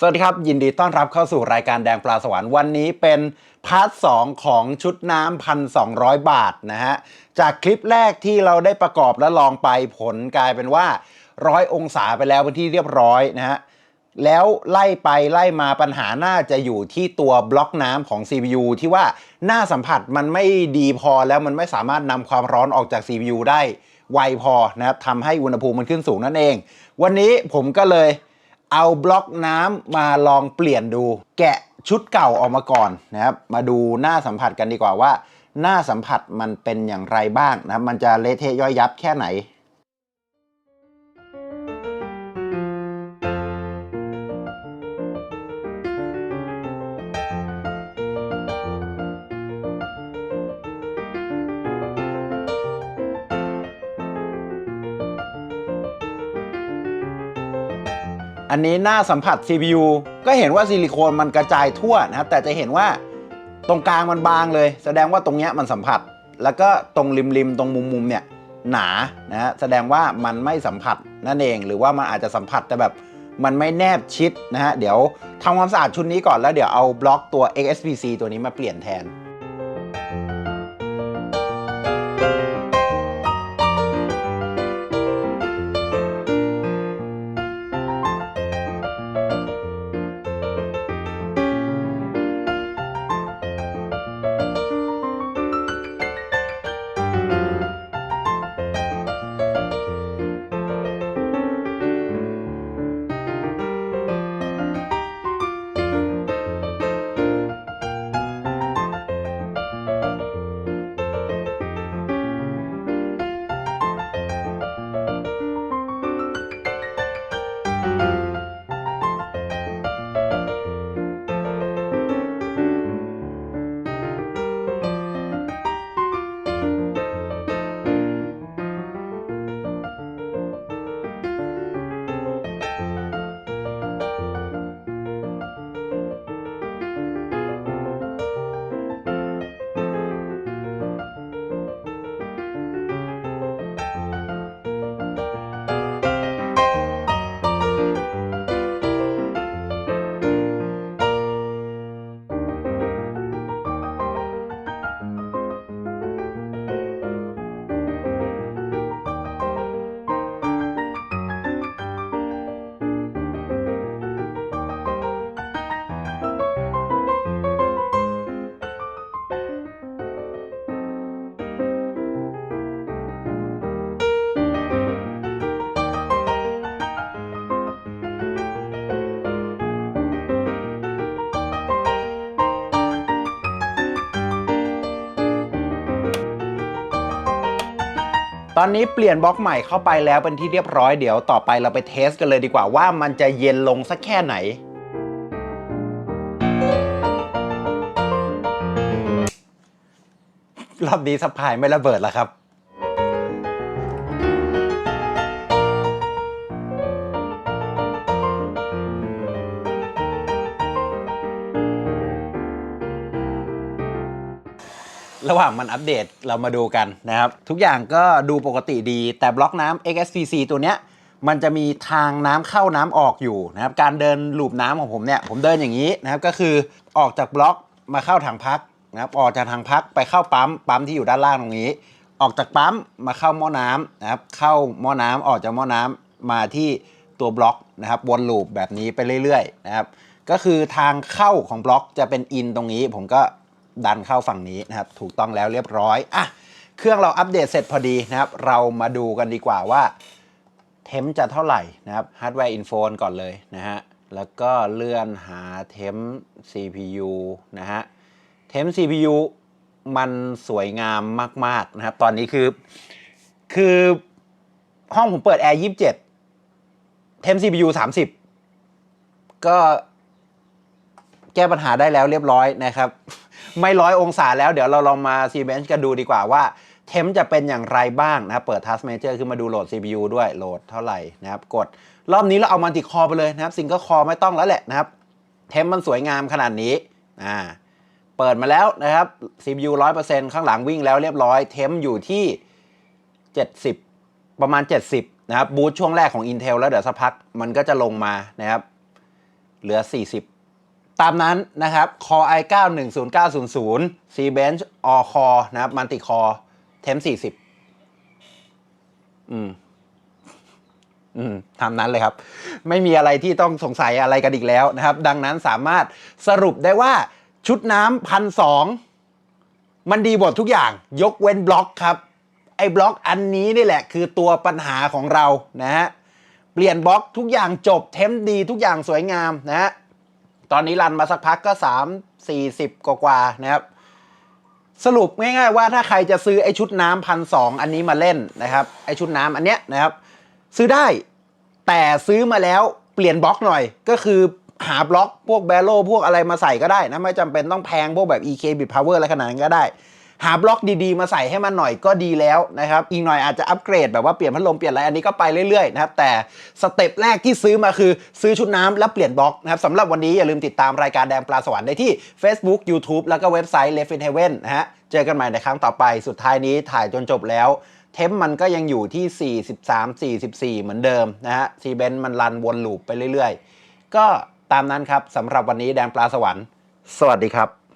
สวัสดีครับ ยินดีต้อนรับเข้าสู่รายการแดงปลาสวรรค์วันนี้เป็นพาร์ทสองของชุดน้ำพันสองบาทนะฮะ จากคลิปแรกที่เราได้ประกอบและลองไปผลกลายเป็นว่าร้อยองศาไปแล้วเป็นที่เรียบร้อยนะฮะ แล้วไล่ไปไล่มาปัญหาน่าจะอยู่ที่ตัวบล็อกน้ำของ CPU ที่ว่าหน้าสัมผัสมันไม่ดีพอแล้วมันไม่สามารถนำความร้อนออกจาก CPU ได้ไวพอนะครับทำให้อุณหภูมิมันขึ้นสูงนั่นเอง วันนี้ผมก็เลย เอาบล็อกน้ำมาลองเปลี่ยนดู แกะชุดเก่าออกมาก่อนนะครับ มาดูหน้าสัมผัสกันดีกว่าว่า หน้าสัมผัสมันเป็นอย่างไรบ้างนะครับ มันจะเละเทะย่อยยับแค่ไหน อันนี้หน้าสัมผัส CPU ก็เห็นว่าซิลิโคนมันกระจายทั่วนะครับ แต่จะเห็นว่าตรงกลางมันบางเลย แสดงว่าตรงเนี้ยมันสัมผัส แล้วก็ตรงริมๆ ตรงมุมมุมๆเนี่ยหนานะฮะแสดงว่ามันไม่สัมผัสนั่นเอง หรือว่ามันอาจจะสัมผัสแต่แบบมันไม่แนบชิดนะฮะ เดี๋ยวทำความสะอาดชุดนี้ก่อนแล้วเดี๋ยวเอาบล็อกตัว XSPC ตัวนี้มาเปลี่ยนแทน ตอนนี้เปลี่ยนบล็อกใหม่เข้าไปแล้วเป็นที่เรียบร้อยเดี๋ยวต่อไปเราไปเทสกันเลยดีกว่าว่ามันจะเย็นลงสักแค่ไหนรอบนี้สะพายไม่ระเบิดแล้วครับ ระหว่างมันอัปเดตเรามาดูกันนะครับ ทุกอย่างก็ดูปกติดี แต่บล็อกน้ำ XSPC ตัวเนี้ยมันจะมีทางน้ำเข้าน้ำออกอยู่นะครับ การเดินลูปน้ำของผมเนี่ยผมเดินอย่างนี้นะครับก็คือออกจากบล็อกมาเข้าถังพักนะครับออกจากถังพักไปเข้าปั๊มปั๊มที่อยู่ด้านล่างตรงนี้ ออกจากปั๊มมาเข้าหม้อน้ำนะครับเข้าหม้อน้ำออกจากหม้อน้ำมาที่ตัวบล็อกนะครับวนลูปแบบนี้ไปเรื่อยๆนะครับก็คือทางเข้าของบล็อกจะเป็นอินตรงนี้ ผมก็ ดันเข้าฝั่งนี้นะครับถูกต้องแล้วเรียบร้อยอะเครื่องเราอัปเดตเสร็จพอดีนะครับ เรามาดูกันดีกว่าว่าเทมจะเท่าไหร่นะครับฮาร์ดแวร์อินโฟนก่อนเลยนะฮะแล้วก็เลื่อนหาเทม CPU นะฮะเทม CPU มันสวยงามมาก ๆ นะครับ ตอนนี้คือ คือห้องผมเปิดแอร์27เทม CPU 30ก็แก้ปัญหาได้แล้วเรียบร้อยนะครับ ไม่ร้อยองศาแล้วเดี๋ยวเราลองมาซีเบนช์กันดูดีกว่าว่าเทมจะเป็นอย่างไรบ้างนะครับเปิด Task Manager ขึ้นมาดูโหลด CPU ด้วยโหลดเท่าไหร่นะครับ กดรอบนี้เราเอามันติคอไปเลยนะครับซิงเกิลคอไม่ต้องแล้วแหละนะครับ เทมมันสวยงามขนาดนี้อ่าเปิดมาแล้วนะครับ CPU 100%ข้างหลังวิ่งแล้วเรียบร้อย เทมอยู่ที่ 70 ประมาณ 70 นะครับ บูทช่วงแรกของ Intel แล้วเดี๋ยวสักพักมันก็จะลงมานะครับ เหลือ 40 ตามนั้นนะครับ Core i9 10900 Cbench All Core นะครับ Multi Core Temp 40อืม อืมทำนั้นเลยครับ ไม่มีอะไรที่ต้องสงสัยอะไรกันอีกแล้วนะครับ ดังนั้นสามารถสรุปได้ว่าชุดน้ำพันสองมันดีหมดทุกอย่าง ยกเว้นบล็อกครับ ไอ้บล็อกอันนี้นี่แหละคือตัวปัญหาของเรานะฮะเปลี่ยนบล็อกทุกอย่างจบเทมดีทุกอย่างสวยงามนะฮะ ตอนนี้รันมาสักพักก็สามสี่สิบกว่าๆนะครับ สรุปง่ายๆว่าถ้าใครจะซื้อไอชุดน้ำพันสองอันนี้มาเล่นนะครับ ไอชุดน้ำอันเนี้ยนะครับ ซื้อได้แต่ซื้อมาแล้วเปลี่ยนบล็อกหน่อย ก็คือหาบล็อกพวกแบโลพวกอะไรมาใส่ก็ได้นะ ไม่จำเป็นต้องแพงพวกแบบ EK Bit Power อะไรขนาดนั้นก็ได้ หาบล็อกดีๆ มาใส่ให้มันหน่อยก็ดีแล้วนะครับ อีกหน่อยอาจจะอัปเกรดแบบว่าเปลี่ยนพัดลมเปลี่ยนอะไรอันนี้ก็ไปเรื่อยๆนะครับ แต่สเต็ปแรกที่ซื้อมาคือซื้อชุดน้ำแล้วเปลี่ยนบล็อกนะครับสำหรับวันนี้อย่าลืมติดตามรายการแดงปลาสวรรค์ได้ที่ Facebook YouTube แล้วก็เว็บไซต์ Left in Heaven นะฮะ เจอกันใหม่ในครั้งต่อไป สุดท้ายนี้ถ่ายจนจบแล้ว เทมมันก็ยังอยู่ที่ 43 44 เหมือนเดิมนะฮะซีเบนมันรันวนลูปไปเรื่อย ๆ ก็ตามนั้นครับสำหรับวันนี้แดงปลาสวรรค์ สวัสดีครับ